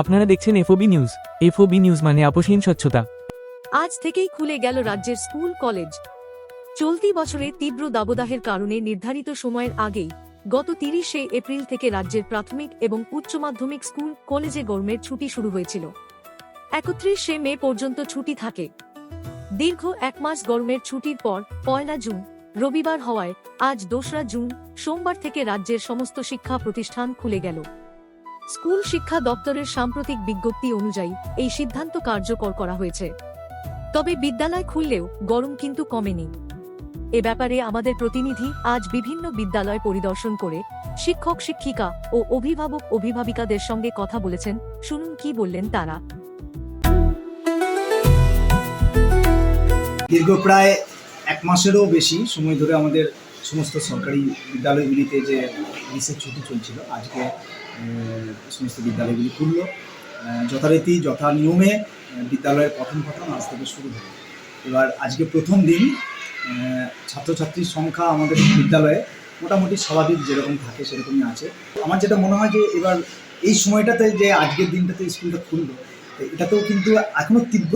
আপনারা দেখছেন FOB news. FOB news মানে আপোষহীন স্বচ্ছতা। আজ থেকেই খুলে গেল রাজ্যের স্কুল, কলেজ। চলতি বছরে তীব্র দাবদাহের কারণে নির্ধারিত সময়ের আগেই গত তিরিশে এপ্রিল থেকে রাজ্যের প্রাথমিক এবং উচ্চ মাধ্যমিক স্কুল, কলেজে গরমের ছুটি শুরু হয়েছিল। একত্রিশে মে পর্যন্ত ছুটি থাকে। দীর্ঘ এক মাস গরমের ছুটির পর পয়লা জুন, রবিবার হওয়ায় আজ দোসরা জুন, সোমবার থেকে রাজ্যের সমস্ত শিক্ষা প্রতিষ্ঠান খুলে গেল। স্কুল শিক্ষা দপ্তরের সাম্প্রতিক বিজ্ঞপ্তি অনুযায়ী এই সিদ্ধান্ত কার্যকর করা হয়েছে। তবে বিদ্যালয় খুললেও গরম কিন্তু কমেনি। এ ব্যাপারে আমাদের প্রতিনিধি আজ বিভিন্ন বিদ্যালয় পরিদর্শন করে শিক্ষক, শিক্ষিকা ও অভিভাবক, অভিভাবিকাদের সঙ্গে কথা বলেছেন। শুনুন কি বললেন তারা। দীর্ঘ প্রায় এক মাসেরও বেশি সময় ধরে আমাদের সমস্ত সরকারি বিদ্যালয়গুলিতে যে গ্রীষ্মের ছুটি চলছিল, আজকে সমস্ত বিদ্যালয়গুলি খুললো। যথারীতি, যথা নিয়মে বিদ্যালয়ের পঠন পাঠন আজ থেকে শুরু হলো এবার আজকে প্রথম দিন ছাত্রছাত্রীর সংখ্যা আমাদের বিদ্যালয়ে মোটামুটি স্বাভাবিক যেরকম থাকে সেরকমই আছে। আমার যেটা মনে হয় যে এবার এই সময়টাতে যে আজকের দিনটাতে স্কুলটা খুললো এটাতেও কিন্তু এখনও তীব্র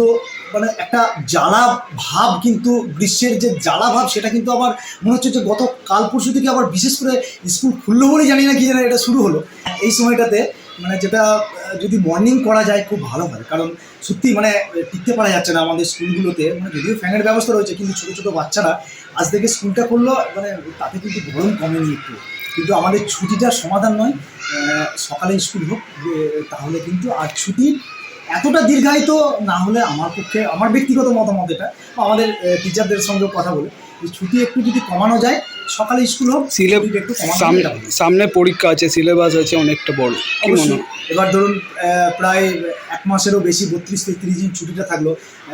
মানে একটা জ্বালা ভাব কিন্তু গ্রীষ্মের যে জ্বালা ভাব, সেটা কিন্তু আবার মনে হচ্ছে যে গত কাল পরশু থেকে আবার বিশেষ করে স্কুল খুললো বলেই জানি না কি জানি এটা শুরু হলো। এই সময়টাতে মানে যেটা যদি মর্নিং করা যায় খুব ভালো হয়। কারণ সত্যি মানে টিকতে পারা যাচ্ছে না আমাদের স্কুলগুলোতে। মানে যদিও ফ্যানের ব্যবস্থা রয়েছে, কিন্তু ছোটো ছোটো বাচ্চারা আজ থেকে স্কুলটা করল মানে তাতে কিন্তু গরম কমেনি একটু। কিন্তু আমাদের ছুটিটার সমাধান নয় সকালে স্কুল হোক তাহলে কিন্তু আর ছুটি এতটা দীর্ঘায়িত না হলে আমার পক্ষে আমার ব্যক্তিগত মতামত এটা আমাদের টিচারদের সঙ্গে কথা বলে যে ছুটি একটু যদি কমানো যায় সকালে স্কুল হোক সিলেব একটু সামনে সামনে পরীক্ষা আছে সিলেবাস আছে অনেকটা বড়? এবার ধরুন প্রায় এক মাসেরও বেশি, বত্রিশ তেত্রিশ দিন ছুটিটা থাকল।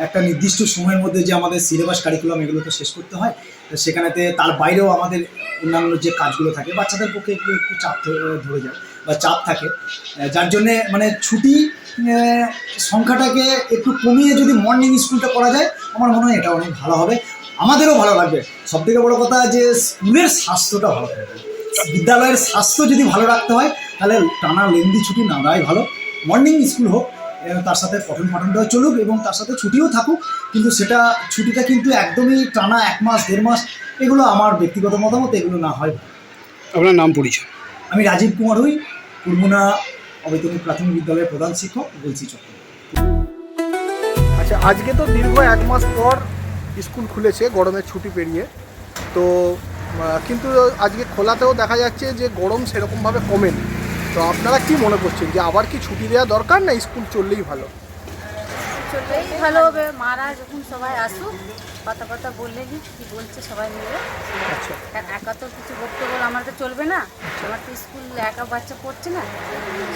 একটা নির্দিষ্ট সময়ের মধ্যে যে আমাদের সিলেবাস কারিকুলাম এগুলো তো শেষ করতে হয় সেখানেতে তার বাইরেও আমাদের অন্যান্য যে কাজগুলো থাকে, বাচ্চাদের পক্ষে একটু একটু চাপ ধরে যায় বা চাপ থাকে। যার জন্যে মানে ছুটি সংখ্যাটাকে একটু কমিয়ে যদি মর্নিং স্কুলটা করা যায়, আমার মনে হয় এটা অনেক ভালো হবে। আমাদেরও ভালো লাগবে। সব থেকে বড় কথা যে স্কুলের স্বাস্থ্যটা ভালো থাকবে। বিদ্যালয়ের স্বাস্থ্য যদি ভালো রাখতে হয়, তাহলে টানা লেন্দি ছুটি না ভালো। মর্নিং স্কুল হোক তার সাথে পঠন পাঠনটাও চলুক এবং তার সাথে ছুটিও থাকুক কিন্তু সেটা ছুটিটা কিন্তু একদমই টানা এক মাস দেড় মাস এগুলো আমার ব্যক্তিগত মতামত এগুলো না হয়। আপনার নাম পরিচয়? আমি রাজীব কুমার হই কুরমুনা অবৈতনিক প্রাথমিক বিদ্যালয়ের প্রধান শিক্ষক বলছি চক্র। আচ্ছা আজকে তো দীর্ঘ এক মাস পর স্কুল খুলেছে গরমের ছুটি পেরিয়ে। তো কিন্তু আজকে খোলাতেও দেখা যাচ্ছে যে গরম সেরকমভাবে কমেনি। তো আপনারা কি মনে করছেন যে আবার কি ছুটি দেওয়া দরকার না স্কুল চললেই ভালো? চললেই ভালো হবে। মারা যখন সবাই আসুক কথা কথা বললে কি বলছে সবাই মিলে। আচ্ছা। কারণ একা তো কিছু বক্তব্য আমার তো চলবে না। আমার তো স্কুল একা বাচ্চা পড়ছে না।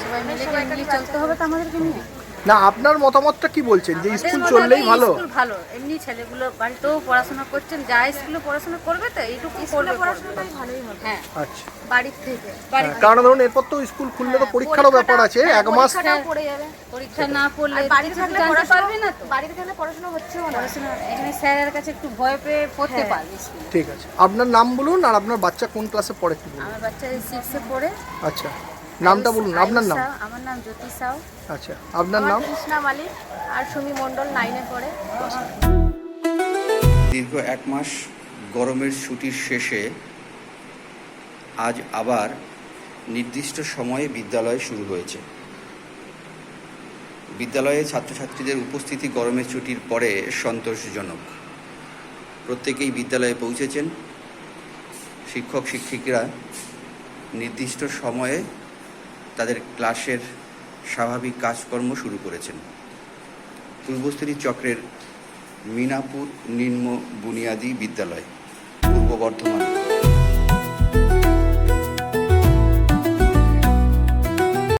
সবাই মিলে চলতে হবে তো আমাদেরকে নিয়ে? না আপনার মতামতটা কি বলছেন? যে স্কুল চললেই ভালো? স্কুল ভালো। এমনি ছেলেগুলো বাড়িতেও পড়াশোনা করছেন যা স্কুলে পড়াশোনা করবে তো এইটুকু করবে পড়াশোনাটাই ভালোই হবে। হ্যাঁ আচ্ছা। বাড়ির থেকে। হ্যাঁ, কারণ ধরুন এরপর তো স্কুল খুললে তো পরীক্ষারও ব্যাপার আছে এক মাস পড়ে যাবে। পরীক্ষা না পড়লে বাড়িতে থাকলে জানতে পারবে না তো। বাড়িতে থাকলে পড়াশোনা হচ্ছেও না। পড়াশোনা এখানে স্যারের কাছে একটু ভয় পেয়ে পড়তে পারবে স্কুলে। ঠিক আছে। আপনার নাম বলুন আর আপনার বাচ্চা কোন ক্লাসে পড়ে কি বলুন? আমার বাচ্চা সিক্সে পড়ে। আচ্ছা। নামটা বলুন আপনার নাম? আমার নাম জ্যোতি সাউ। আচ্ছা আপনার নাম? কৃষ্ণা মালিক আর সুমি মণ্ডল নাইনে পড়ে। দীর্ঘ এক মাস গরমের ছুটির শেষে আজ আবার নির্দিষ্ট সময়ে বিদ্যালয় শুরু হয়েছে। বিদ্যালয়ে ছাত্রছাত্রীদের উপস্থিতি গরমের ছুটির পরে সন্তোষজনক। প্রত্যেকেই বিদ্যালয়ে পৌঁছেছেন। শিক্ষক শিক্ষিকরা নির্দিষ্ট সময়ে তাদের ক্লাসের স্বাভাবিক কাজকর্ম শুরু করেছেন। পূর্বস্থলী চক্রের মিনাপুর নিম্ন বুনিয়াদী বিদ্যালয় পূর্ব বর্ধমান।